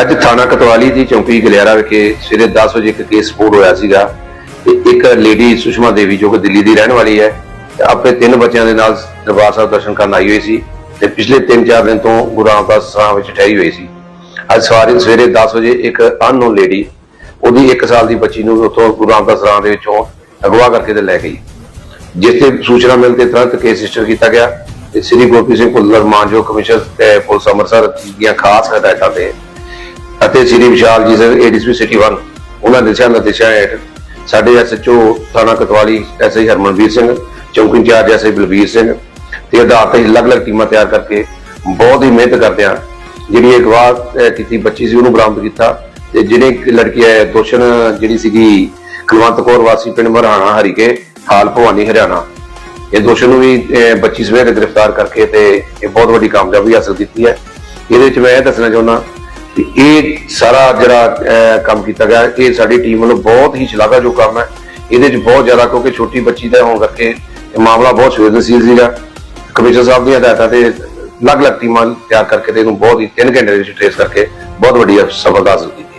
ਅੱਜ ਥਾਣਾ ਕਤਵਾਲੀ ਦੀ ਚੌਂਕੀ ਗਲਿਆਰਾ ਵਿਖੇ ਸਵੇਰੇ 10 ਵਜੇ ਇੱਕ ਕੇਸ ਰਿਪੋਰਟ ਹੋਇਆ ਸੀਗਾ ਤੇ ਇੱਕ ਲੇਡੀ ਸੁਸ਼ਮਾ ਦੇਵੀ ਜੋ ਕਿ ਦਿੱਲੀ ਦੀ ਰਹਿਣ ਵਾਲੀ ਹੈ ਆਪਣੇ ਤਿੰਨ ਬੱਚਿਆਂ ਦੇ ਨਾਲ ਦਰਬਾਰ ਸਾਹਿਬ ਦਰਸ਼ਨ ਕਰਨ ਆਈ ਹੋਈ ਸੀ ਤੇ ਪਿਛਲੇ 3-4 ਦਿਨ ਤੋਂ ਗੁਰੂ ਰਾਮਦਾਸ ਸਰਾਂ ਵਿੱਚ ਠਹਿਰੀ ਹੋਈ ਸੀ। ਅੱਜ ਸਵਾਰੇ ਸਵੇਰੇ 10 ਵਜੇ ਇੱਕ ਅਨਨੋਨ ਲੇਡੀ ਉਹਦੀ 1 ਸਾਲ ਦੀ ਬੱਚੀ ਨੂੰ ਉੱਥੋਂ ਗੁਰੂ ਰਾਮਦਾਸ ਸਰਾਂ ਦੇ ਵਿੱਚੋਂ ਅਗਵਾ ਕਰਕੇ ਤੇ ਲੈ ਗਈ। ਜਿਸ ਤੇ ਸੂਚਨਾ ਮਿਲ ਤੇ ਤੁਰੰਤ ਕੇਸ ਰਜਿਸਟਰ ਕੀਤਾ ਗਿਆ ਤੇ ਸ੍ਰੀ ਗੁਰਪ੍ਰੀਤ ਸਿੰਘ ਭੁੱਲਰ ਮਾਨਜੋ ਕਮਿਸ਼ਨਰ ਤੇ ਪੁਲਿਸ ਅੰਮ੍ਰਿਤਸਰ ਦੀਆਂ ਖਾਸ ਹਦਾਇਤਾਂ ਤੇ ਅਤੇ ਸ੍ਰੀ ਵਿਸ਼ਾਲ ਜੀ ਸਰ ਏਡੀਸਪੀ ਸਿਟੀ 1 ਉਹਨਾਂ ਦੇ ਦਿਸ਼ਾ ਨਿਰਦੇਸ਼ਾਂ ਹੇਠ ਸਾਡੇ ਐਸਐਚਓ ਥਾਣਾ ਕਤਵਾਲੀ ਐਸਆਈ ਹਰਮਨਵੀਰ ਸਿੰਘ ਚੌਂਕੀ ਇੰਚਾਰਜ ਐਸਆਈ ਬਲਬੀਰ ਸਿੰਘ ਤੇ ਆਧਾਰ ਤੇ ਅਲੱਗ-ਅਲੱਗ ਟੀਮਾਂ ਤਿਆਰ ਕਰਕੇ ਬਹੁਤ ਹੀ ਮਿਹਨਤ ਕਰਦੇ ਆ ਜਿਹੜੀ ਇਹ ਕੀਤੀ ਬੱਚੀ ਸੀ ਉਹਨੂੰ ਬਰਾਮਦ ਕੀਤਾ ਤੇ ਜਿਹੜੇ ਲੜਕੀ ਹੈ ਦੋਸ਼ਣ ਜਿਹੜੀ ਸੀਗੀ ਕੁਲਵੰਤ ਕੌਰ ਵਾਸੀ ਪਿੰਡ ਮਰਹਾਣਾ ਹਰੀਕੇ ਹਾਲ ਭਵਾਨੀ ਹਰਿਆਣਾ। ਇਹ ਦੋਸ਼ਣ ਨੂੰ ਵੀ ਅਹ, ਬੱਚੀ ਸਵੇਰ ਗ੍ਰਿਫਤਾਰ ਕਰਕੇ ਤੇ ਇਹ ਬਹੁਤ ਵੱਡੀ ਕਾਮਯਾਬੀ ਹਾਸਲ ਕੀਤੀ ਹੈ। ਇਹਦੇ ਵਿੱਚ ਮੈਂ ਇਹ ਦੱਸਣਾ ਚਾਹੁੰਦਾ ਕਿ ਇਹ ਸਾਰਾ ਜਿਹੜਾ ਕੰਮ ਕੀਤਾ ਗਿਆ, ਇਹ ਸਾਡੀ ਟੀਮ ਵੱਲੋਂ ਬਹੁਤ ਹੀ ਸ਼ਲਾਘਾਯੋਗ ਕੰਮ ਹੈ। ਇਹਦੇ 'ਚ ਬਹੁਤ ਜ਼ਿਆਦਾ, ਕਿਉਂਕਿ ਛੋਟੀ ਬੱਚੀ ਦਾ ਹੋਣ ਕਰਕੇ ਮਾਮਲਾ ਬਹੁਤ ਸੰਵੇਦਨਸ਼ੀਲ ਸੀਗਾ। ਕਮਿਸ਼ਨਰ ਸਾਹਿਬ ਦੀਆਂ ਹਦਾਇਤਾਂ ਤੇ ਅਲੱਗ-ਅਲੱਗ ਟੀਮਾਂ ਤਿਆਰ ਕਰਕੇ ਤੇ ਇਹਨੂੰ ਬਹੁਤ ਹੀ 3 ਘੰਟੇ ਦੇ ਵਿੱਚ ਟ੍ਰੇਸ ਕਰਕੇ ਬਹੁਤ ਵੱਡੀ ਸਫਲਤਾ ਹਾਸਲ ਕੀਤੀ।